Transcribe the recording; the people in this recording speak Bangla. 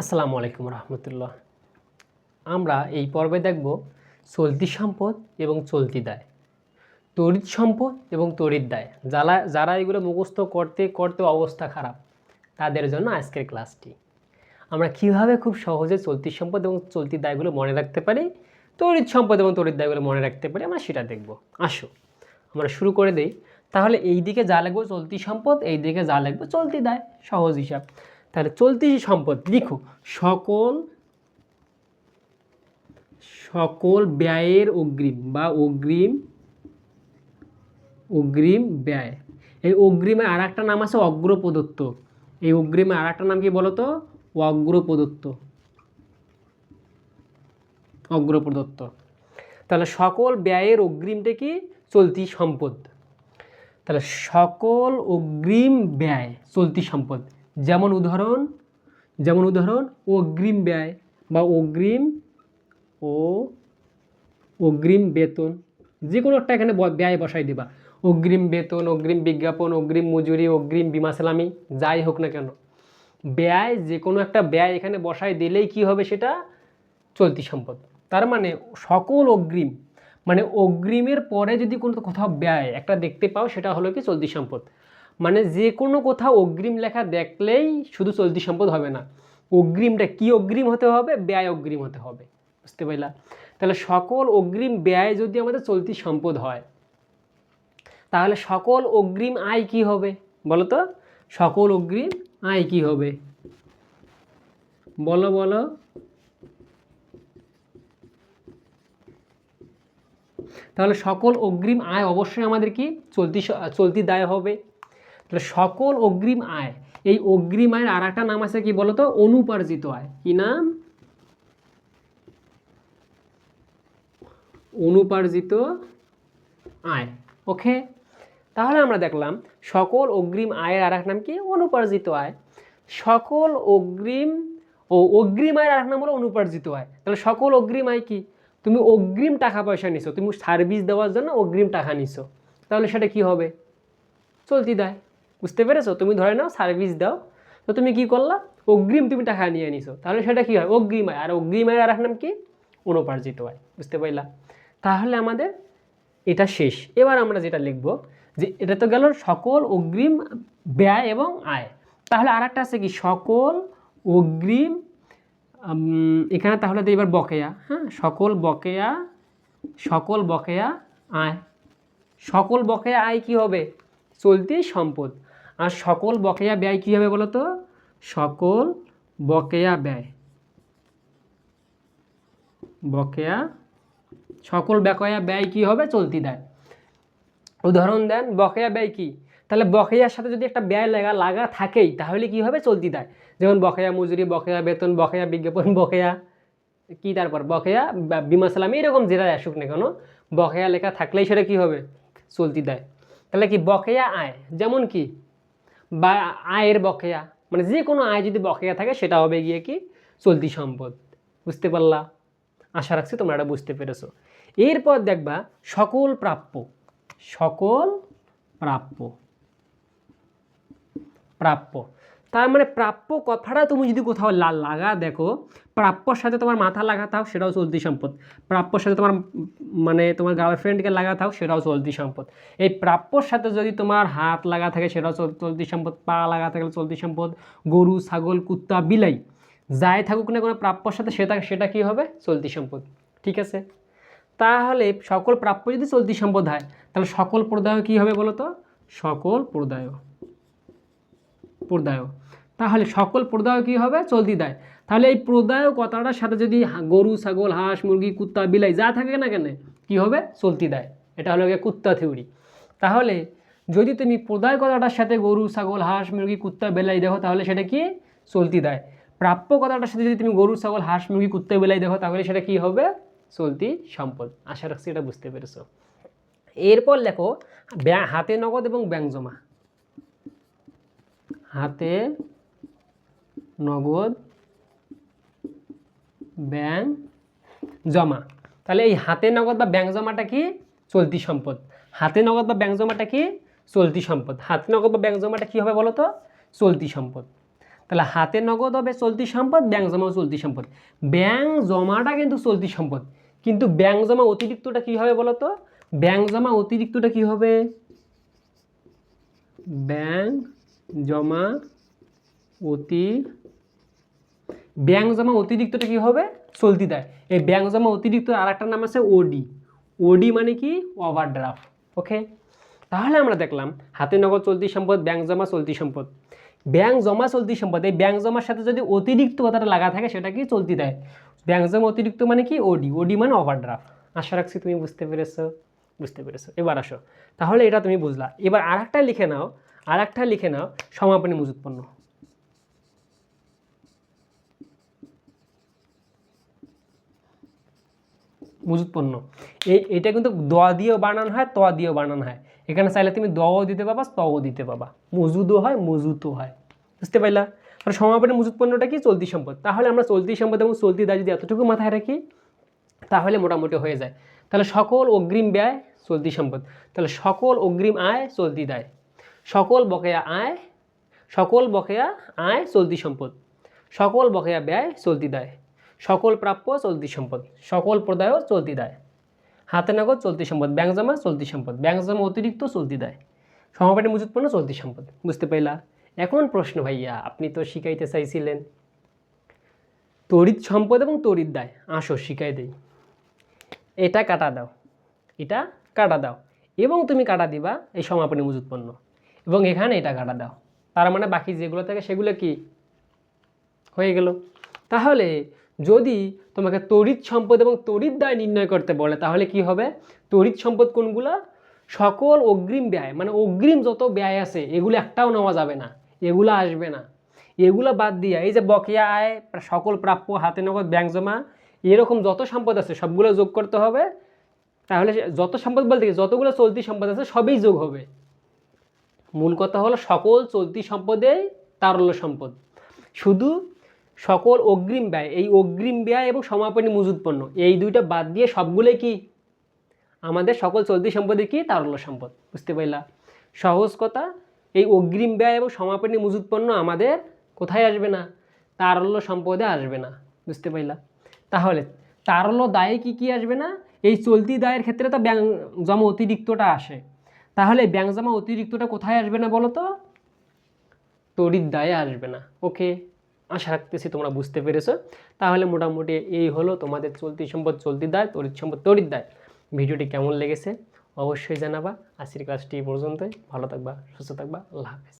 আসসালামু আলাইকুম রহমতুল্লাহ। আমরা এই পর্বে দেখব চলতি সম্পদ এবং চলতি দায়। তড়িৎ সম্পদ এবং তড়িৎ দায়। যারা যারা এগুলো মুখস্থ করতে করতে অবস্থা খারাপ, তাদের জন্য আজকের ক্লাসটি। আমরা কীভাবে খুব সহজে চলতি সম্পদ এবং চলতি দায়গুলো মনে রাখতে পারি, তড়িৎ সম্পদ এবং তড়িৎ দায়গুলো মনে রাখতে পারি, আমরা সেটা দেখব। আসো, আমরা শুরু করে দেই। তাহলে এই দিকে যা লাগবে চলতি সম্পদ এই দিকে যা লাগবে চলতি দায়। সহজ হিসাব। তাহলে চলতি সম্পদ, লিখো, সকল সকল ব্যয়ের অগ্রিম বা অগ্রিম অগ্রিম ব্যয়। এই অগ্রিমের আর একটা নাম আছে অগ্র প্রদত্ত এই অগ্রিমের আর একটা নাম কি বলো তো অগ্র প্রদত্ত অগ্র প্রদত্ত তাহলে সকল ব্যয়ের অগ্রিমটা কি? চলতি সম্পদ। তাহলে সকল অগ্রিম ব্যয়, চলতি সম্পদ। যেমন উদাহরণ যেমন উদাহরণ, অগ্রিম ব্যয় বা অগ্রিম ও অগ্রিম বেতন। যে কোনো একটা এখানে ব্যয় বসাই দিবা। অগ্রিম বেতন, অগ্রিম বিজ্ঞাপন, অগ্রিম মজুরি, অগ্রিম বিমা সালামি, যাই হোক না কেন। ব্যয় যে কোনো একটা ব্যয় এখানে বসাই দিলেই কি হবে সেটা? চলতি সম্পদ। তার মানে সকল অগ্রিম মানে অগ্রিমের পরে যদি কোনো কোথাও ব্যয় একটা দেখতে পাও, সেটা হলো কি চলতি সম্পদ। মানে যে কোনো কোথাও অগ্রিম লেখা দেখলেই শুধু চলতি সম্পদ হবে না। অগ্রিমটা কি অগ্রিম হতে হবে? ব্যয় অগ্রিম হতে হবে। বুঝতে পারলা? তাহলে সকল অগ্রিম ব্যয় যদি আমাদের চলতি সম্পদ হয়, তাহলে সকল অগ্রিম আয় কি হবে? বলো তো? সকল অগ্রিম আয় কি হবে? বলো বলো। তাহলে সকল অগ্রিম আয় অবশ্যই আমাদের কি? চলতি চলতি দায় হবে। তাহলে সকল অগ্রিম আয়, এই অগ্রিম আয়ের আর একটা নাম আছে কি বলতো? অনুপার্জিত আয়। কি নাম? অনুপার্জিত আয়। ওকে? তাহলে আমরা দেখলাম, সকল অগ্রিম আয়ের আর এক নাম কি? অনুপার্জিত আয়। সকল অগ্রিম ও অগ্রিম আয়ের আর নাম হলো অনুপার্জিত আয়। তাহলে সকল অগ্রিম আয় কি? তুমি অগ্রিম টাকা পয়সা নিছো, তুমি সার্ভিস দেওয়ার জন্য অগ্রিম টাকা নিছো। তাহলে সেটা কি হবে? চলতি দেয়। বুঝতে পেরেছ? তুমি ধরে নাও সার্ভিস দাও। তো তুমি কি করলা? অগ্রিম তুমি টাকা নিয়ে নিছো। তাহলে সেটা কি হয়? অগ্রিম আয় আর অগ্রিম আয়ের আর নাম কি? অনুপার্জিত আয় বুঝতে পারলা তাহলে আমাদের এটা শেষ। এবার আমরা যেটা লিখব যে এটা তো গেল সকল অগ্রিম ব্যয় এবং আয়। তাহলে আর একটা আছে কি? সকল অগ্রিম এখানে তাহলে তো এবার বকেয়া। হ্যাঁ? সকল বকেয়া সকল বকেয়া আয়। সকল বকেয়া আয় কি হবে? চলতি সম্পদ। আর সকল বকেয়া ব্যয় কী হবে বলো তো সকল বকেয়া ব্যয়। বকেয়া, সকল বকেয়া ব্যয় কি হবে? চলতি দেয়। উদাহরণ দেন, বকেয়া ব্যয় কি? তাহলে বকেয়ার সাথে যদি একটা ব্যয় লাগা লাগা থাকেই, তাহলে কি হবে? চলতি দেয়। যেমন বকেয়া মজুরি, বকেয়া বেতন, বকেয়া বিজ্ঞাপন, বকেয়া কি তারপর? বকেয়া বিমা সালামি, এরকম যেটাই আসুক না কেন, বকেয়া লেখা থাকলেই সেটা কি হবে? চলতি দেয়। তাহলে কি বকেয়া আয়? যেমন কি বা আয়ের বকেয়া মানে যে কোনো আয় যদি বকেয়া থাকে, সেটা হবে গিয়ে কি? চলতি সম্পদ। বুঝতে পারলা? আশা রাখছি তোমরা এটা বুঝতে পেরেছ। এরপর দেখবা, সকল প্রাপ্য সকল প্রাপ্য প্রাপ্য। তার মানে প্রাপ্য কথাটা তুমি যদি কোথাও লাগা, দেখো প্রাপ্যর সাথে তোমার মাথা লাগাতাও সেটাও চলতি সম্পদ। প্রাপ্যর সাথে তোমার মানে তোমার গার্লফ্রেন্ডকে লাগাতাও সেটাও চলতি সম্পদ। এই প্রাপ্যর সাথে যদি তোমার হাত লাগা থাকে সেটাও চল- চলতি সম্পদ, পা লাগা থাকলে চলতি সম্পদ, গরু, ছাগল, কুত্তা, বিলাই, যাই থাকুক না কোনো প্রাপ্যর সাথে সেটা সেটা কী হবে? চলতি সম্পদ। ঠিক আছে? তাহলে সকল প্রাপ্য যদি চলতি সম্পদ হয়, তাহলে সকল প্রদায় কী হবে বলো তো সকল প্রদায়। প্রদায়। তাহলে সকল প্রদায় কী হবে? চলতি দেয়। তাহলে এই প্রদায় কথাটার সাথে যদি গরু, ছাগল, হাঁস, মুরগি, কুত্তা, বিলাই যা থাকে না কেন, কী হবে? চলতি দেয়। এটা হলো কুত্তা থিওরি তাহলে যদি তুমি প্রদায় কথাটার সাথে গরু, ছাগল, হাঁস, মুরগি, কুত্তা, বেলাই দেখো, তাহলে সেটা কি? চলতি দেয়। প্রাপ্য কথাটার সাথে যদি তুমি গরু, ছাগল, হাঁস, মুরগি, কুত্তা, বেলাই দেখো, তাহলে সেটা কি হবে? চলতি সম্পদ। আশা রাখছি এটা বুঝতে পেরেছ। এরপর লেখো হাতে নগদ এবং ব্যাংক জমা। হাতে নগদ ব্যাংক জমা। তাহলে এই হাতে নগদ বা ব্যাংক জমাটা কি? চলতি সম্পদ। হাতে নগদ বা ব্যাংক জমাটা কি? চলতি সম্পদ। হাতে নগদ বা ব্যাংক জমাটা কি হবে বলো তো চলতি সম্পদ। তাহলে হাতে নগদ হবে চলতি সম্পদ, ব্যাংক জমাও চলতি সম্পদ। ব্যাংক জমাটা কিন্তু চলতি সম্পদ। কিন্তু ব্যাংক জমা অতিরিক্তটা কি হবে বলো তো ব্যাংক জমা অতিরিক্তটা কি হবে? ব্যাংক জমা অতি ব্যাংক জমা অতিরিক্তটা কি হবে? চলতি দেয়। এই ব্যাংক জমা অতিরিক্ত আর একটা নাম আছে ওডি ওডি মানে কি? ওভারড্রাফট ওকে তাহলে আমরা দেখলাম, হাতে নগদ চলতি সম্পদ ব্যাংক জমা চলতি সম্পদ। ব্যাংক জমা চলতি সম্পদ, এই ব্যাংক জমার সাথে যদি অতিরিক্ত কথাটা লাগা থাকে, সেটা কি? চলতি দেয়। ব্যাংক জমা অতিরিক্ত মানে কি? ওডি ওডি মানে ওভারড্রাফট আশা রাখছি তুমি বুঝতে পেরেছ। বুঝতে পেরেছ। এবার আসো। তাহলে এটা তুমি বুঝলা। এবার আর লিখে নাও। আর লিখে নাও। সমাপনী মজুত মজুত পণ্য এই এটা কিন্তু দ দিয়েও বানানো হয় ত দিয়েও বানানো হয়। এখানে চাইলে তুমি দও দিতে পাবা তও দিতে পাবা মজুদও হয়, মজুতও হয়। বুঝতে পারলা আর সমাপনী মজুত পণ্যটা কি? চলতি সম্পদ। তাহলে আমরা চলতি সম্পদ এবং চলতি দায় যদি এতটুকু মাথায় রাখি, তাহলে মোটামুটি হয়ে যায়। তাহলে সকল অগ্রিম ব্যয়, চলতি সম্পদ। তাহলে সকল অগ্রিম আয়, চলতি দায়। সকল বকেয়া আয়, সকল বকেয়া আয়, চলতি সম্পদ। সকল বকেয়া ব্যয়, চলতি দায়। সকল প্রাপ্য চলতি সম্পদ, সকল প্রদায়ও চলতি দায়। হাতে নগদ চলতি সম্পদ, ব্যাংক জমা চলতি সম্পদ, ব্যাংক জমা অতিরিক্ত চলতি দায়। সমাপাটি মজুত পণ্য চলতি সম্পদ, বুঝতে পাইলা? এখন প্রশ্ন ভাইয়া, আপনি তো শিখাইতে চাইছিলেন। তড়িৎ সম্পদ এবং তড়িৎ দায়, আসো শিখাই দেই। এটা কাটা দাও, এটা কাটা দাও, এবং তুমি কাটা দিবা এই সমাপনী মজুত পণ্য এবং এখানে এটা কাটা দাও। তার মানে বাকি যেগুলো থাকে সেগুলো কি? হয়ে গেল। তাহলে যদি তোমাকে তড়িৎ সম্পদ এবং তড়িৎ দায় নির্ণয় করতে বলে, তাহলে কি হবে? তড়িৎ সম্পদ কোনগুলা? সকল অগ্রিম ব্যয় মানে অগ্রিম যত ব্যয় আছে, এগুলো একটাও নেওয়া যাবে না, এগুলো আসবে না। এগুলো বাদ দিয়ে, এই যে বকেয়া আয় সকল প্রাপ্য হাতে নগদ ব্যাংক জমা, এরকম যত সম্পদ আছে, সবগুলো যোগ করতে হবে। তাহলে যত সম্পদ বলতে যতগুলো চলতি সম্পদ আছে, সবই যোগ হবে। মূল কথা হলো, সকল চলতি সম্পদেই তারল্য সম্পদ। শুধু সকল অগ্রিম ব্যয়, এই অগ্রিম ব্যয় এবং সমাপনী মজুদ পণ্য, এই দুইটা বাদ দিয়ে সবগুলোই কি? আমাদের সকল চলতি সম্পদে কি? তারল্য সম্পদ, বুঝতে পারলা? সহজ কথা, এই অগ্রিম ব্যয় এবং সমাপনী মজুদ পণ্য আমাদের কোথায় আসবে না? তারল্য সম্পদে আসবে না, বুঝতে পারলা? তাহলে তারল্য দায়ে কি কি আসবে না? এই চলতি দায়ের ক্ষেত্রে তো ব্যাংক জমা অতিরিক্তটা আসে। তাহলে ব্যাংক জমা অতিরিক্তটা কোথায় আসবে না বলো তো? তড়িৎ দায়ে আসবে না ওকে আশা রাখতেছি তোমরা বুঝতে পেরেছ। তাহলে মোটামুটি এই হলো তোমাদের চলতি সম্পদ, চলতি দায়, তড়িৎ সম্পদ, তড়িৎ দায়। ভিডিওটি কেমন লেগেছে অবশ্যই জানাবা। আজকের ক্লাসটি পর্যন্তই। ভালো থাকবা, সুস্থ থাকবা। আল্লাহ হাফেজ।